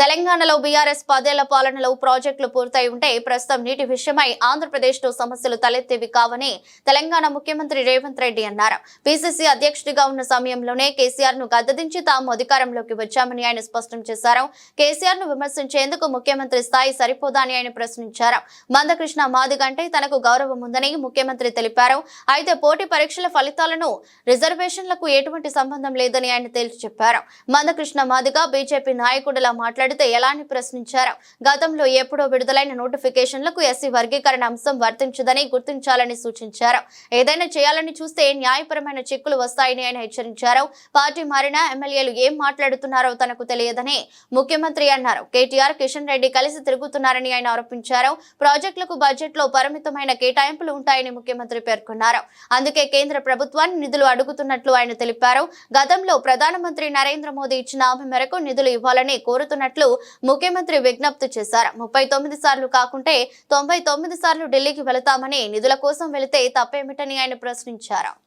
తెలంగాణలో బీఆర్ఎస్ పదేళ్ళ పాలనలో ప్రాజెక్టులు పూర్తయి ఉంటే ప్రస్తుతం నీటి విషయమై ఆంధ్రప్రదేశ్లో సమస్యలు తలెత్తేవి కావని తెలంగాణ ముఖ్యమంత్రి రేవంత్ రెడ్డి అన్నారు. పిసిసి అధ్యక్షుడిగా ఉన్న సమయంలోనే కేసీఆర్ను గద్దదించి తాము అధికారంలోకి వచ్చామని ఆయన స్పష్టం చేశారు. కేసీఆర్ను విమర్శించేందుకు ముఖ్యమంత్రి స్థాయి సరిపోదా అని ఆయన ప్రశ్నించారు. మందకృష్ణ మాది కంటే తనకు గౌరవం ఉందని ముఖ్యమంత్రి తెలిపారు. అయితే పోటీ పరీక్షల ఫలితాలను రిజర్వేషన్లకు ఎటువంటి సంబంధం లేదని ఆయన తేల్చి చెప్పారు. మందకృష్ణ మాదిగా బీజేపీ నాయకుడిలా మాట్లాడితే ఎలా అని ప్రశ్నించారు? గతంలో ఎప్పుడో విడుదలైన నోటిఫికేషన్లకు ఎస్సీ వర్గీకరణ అంశం వర్తించదని గుర్తించాలని సూచించారు. ఏదైనా చేయాలని చూస్తే న్యాయపరమైన చిక్కులు వస్తాయని ఆయన హెచ్చరించారు. పార్టీ మారిన ఎమ్మెల్యేలు ఏం మాట్లాడుతున్నారో తనకు తెలియదని ముఖ్యమంత్రి అన్నారు. కేటీఆర్ కిషన్ రెడ్డి కలిసి తిరుగుతున్నారని ఆయన ఆరోపించారు. ప్రాజెక్టులకు బడ్జెట్లో పరిమితమైన కేటాయింపులు ఉంటాయని ముఖ్యమంత్రి పేర్కొన్నారు. అందుకే కేంద్ర ప్రభుత్వాన్ని నిధులు అడుగుతున్నట్లు ఆయన తెలిపారు. గతంలో ప్రధానమంత్రి నరేంద్ర మోదీ ఇచ్చిన హామీ మేరకు నిధులు ఇవ్వాలని కోరుతున్నట్లు ముఖ్యమంత్రి విజ్ఞప్తి చేశారు. ముప్పై తొమ్మిది సార్లు కాకుంటే తొంభై తొమ్మిది సార్లు ఢిల్లీకి వెళతామని నిధుల కోసం వెళితే తప్పేమిటని ఆయన ప్రశ్నించారు.